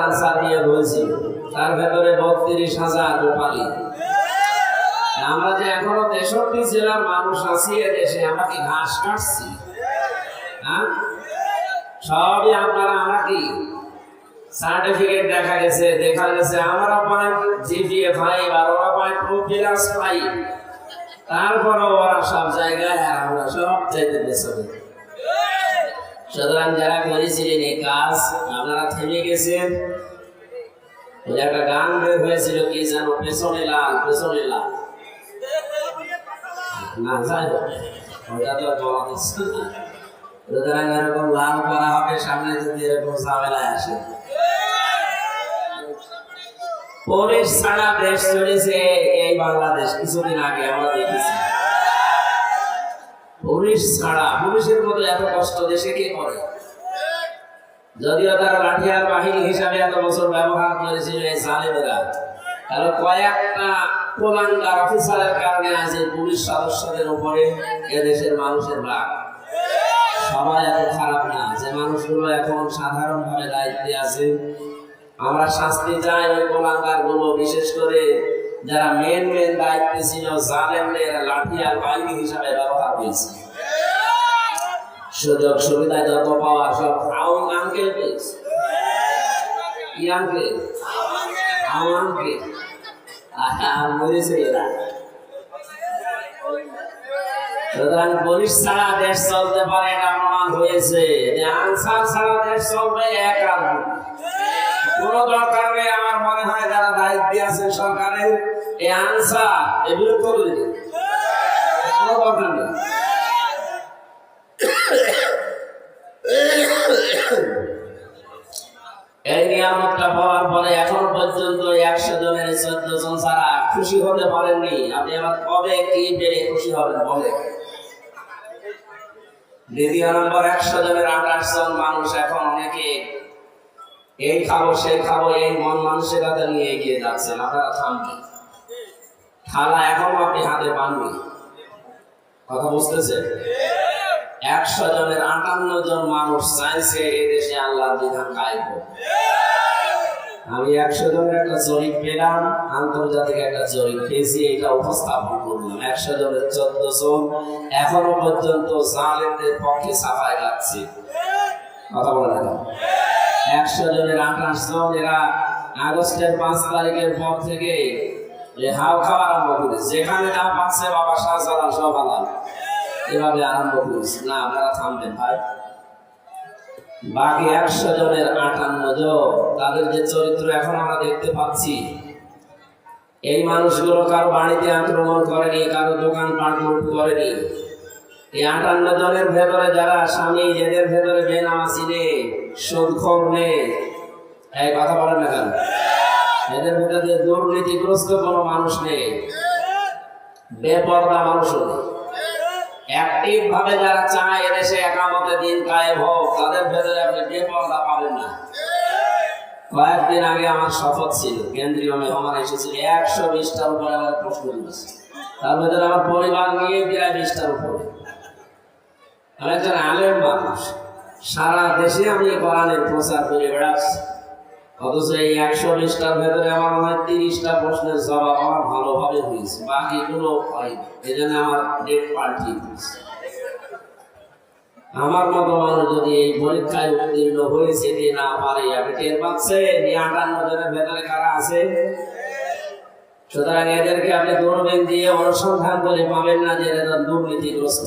Answer দিয়ে হয়েছিল তার ভেতরে বত্রিশ হাজার আমরা যে এখনও তেষট্টি জেলার মানুষ আছি ঘাস কাটছি? হ্যাঁ? সবই আপনারা আমরা সার্টিফিকেট দেখা গেছে দেখা গেছে, আমরা পাই জিপিএ ফাইভ আর ওরা পাই টু প্লাস ফাইভ তারপরে ওরা সব জায়গায় আমরা সব চাইতে পেছনে। সুতরাং যারা করেছিলেন এই কাজ, আপনারা থেমে গেছেন। একটা গান বের হয়েছিল, কি জানো? পেছনে লাল পেছনে লাল। না, যাই ওটা তো বলা যাচ্ছে না। সুতরাং এরকম লাল করা হবে, সামনে যদি এরকম ঝামেলায় আসে। ছাড়া দেশ চলেছে, এই বাংলাদেশ, কিছুদিন আগে আমরা দেখেছি। পুলিশ ছাড়া, পুলিশের মতো এত কষ্ট দেশে কে করে? যদিও তারা লাঠিয়ার বাহিনী হিসাবে এত বছর ব্যবহার করেছিল এই জালেমেরা, তাহলে কয়েকটা কোলাঙ্গার অফিসারের কারণে এই পুলিশ সদস্যদের উপরে এদেশের মানুষের রাগ। সবাই এত খারাপ না, যে মানুষগুলো এখন সাধারণভাবে দায়িত্বে আছে। আমরা শাস্তি চাই ওই কোলাঙ্গারগুলো বিশেষ করে যারা মেন মেন দায়িত্বে ছিল জালেমদের লাঠি আর বাহিনী হিসাবে ব্যবহার হয়েছে সুযোগ, সুবিধা যত পাওয়ার সব আউন আঙ্কেল পেয়েছে কি আঙ্কেল আউন আঙ্কেল আর মরেছে এরা। সুতরাং পুলিশ ছাড়া দেশ চলতে পারে এটা প্রমাণ হয়েছে। যে আনসার ছাড়া দেশ চলবে এক। আর কোনো দরকার নেই আমার মনে হয় যারা দায়িত্বে আছেন সরকারের, এই আনসার এ বিরক্ত করে কোনো দরকার নেই। এই নিয়ামতটা পাওয়ার পরে এখন পর্যন্ত একশো জনের চোদ্দ জন ছাড়া খুশি হতে পারেননি। আপনি আবার কবে কি পেরে খুশি হবেন বলে দ্বিতীয় নম্বর, একশো জনের আঠাশ জন এই খাব, সেই খাব, এই মন মানসিকতা নিয়ে এগিয়ে যাচ্ছেন আপনারা থামবেন থালা এখনও আপনি হাতে পাননি। কথা বুঝতেছে? একশো জনের আটান্ন জন মানুষ চাইছে এই দেশে আল্লাহ বিধান হোক। আমি একশো জনের একটা জরিপ পেলাম, আন্তর্জাতিক একটা জরিপ পেয়েছি, এটা উপস্থাপন করলাম। একশো জনের চোদ্দ জন এখনও পর্যন্ত জালেমদের পক্ষে সাফাই গাচ্ছে কথা বলে না একশো জনের আঠাশ জন এরা আগস্টের পাঁচ তারিখের পর থেকে হাও খাওয়া আরম্ভ করে যেখানে যা পাচ্ছে বাবা শাহজালাল, সব আলাল এভাবে আরম্ভ করেছে। না, আপনারা থামবেন ভাই। বাকি একশো জনের আটান্ন জন, তাদের যে চরিত্র এখন আমরা দেখতে পাচ্ছি, এই মানুষগুলো কারও বাড়িতে আক্রমণ করেনি, কারও দোকান পাট করেনি। এই আটান্ন জনের ভেতরে যারা স্বামী, এদের ভেতরে বেনামাসি নেই, সুদখোর নেই। কথা বলেন না কেন? এদের ভেতরে দুর্নীতিগ্রস্ত কোনো মানুষ নেই। বেপরদা মানুষও নেই। অ্যাক্টিভ ভাবে যারা চায় এদেশে একামতে দিন কায়েম হোক, তাদের ভেতরে আপনি বেপরদা পাবেন না। কয়েকদিন আগে আমার শপথ ছিল, কেন্দ্রীয় মেহমান এসেছিল, একশো বিশটার উপরে আমার প্রশ্ন দিয়েছে তার ভেতরে আমার পরিবার নিয়ে প্রায় বিশটার উপরে। আমি একজন আলেম মানুষ। সারা দেশে আমি কোরআনের প্রচার করে বেড়াচ্ছি। অথচ এই একশো বিশটার ভেতরে আমার মনে হয় তিরিশটা প্রশ্নের জবাব আমার ভালোভাবে হয়েছে। বাকিগুলো হয়নি এই জন্য আমার ডেট পাল্টিয়ে দিয়েছে। আমার মতো মানুষ যদি এই পরীক্ষায় উত্তীর্ণ হয়েছে যে না পারে আমি টের পাচ্ছে এই আটান্ন জনের ভেতরে কারা আছে? সুতরাং এদেরকে আপনি দৌড়বেন দিয়ে অনুসন্ধান করে পাবেন না যে এরা দুর্নীতিগ্রস্ত।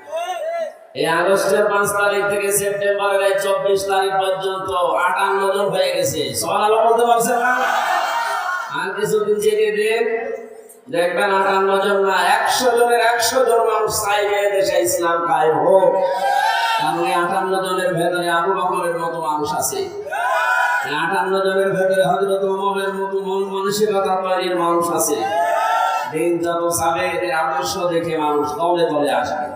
এই আগস্টের পাঁচ তারিখ থেকে সেপ্টেম্বরের এই চব্বিশ তারিখ পর্যন্ত আটান্ন জন হয়ে গেছে। সবাই বলতে পারছে না? আর কিছুদিন যেতে দেন, দেখবেন আটান্ন জন না, একশো জনের একশো জন মানুষ চাইবে দেশে ইসলাম কায়েম হোক। কারণ এই আটান্ন জনের ভেতরে আবু বকরের মতো মানুষ আছে। আটান্ন জনের ভেতরে হজরত ওমরের মতো মন মানসিকতা তৈরির মানুষ আছে। দিন যত যাবে এদের আদর্শ দেখে মানুষ দলে দলে আসবে।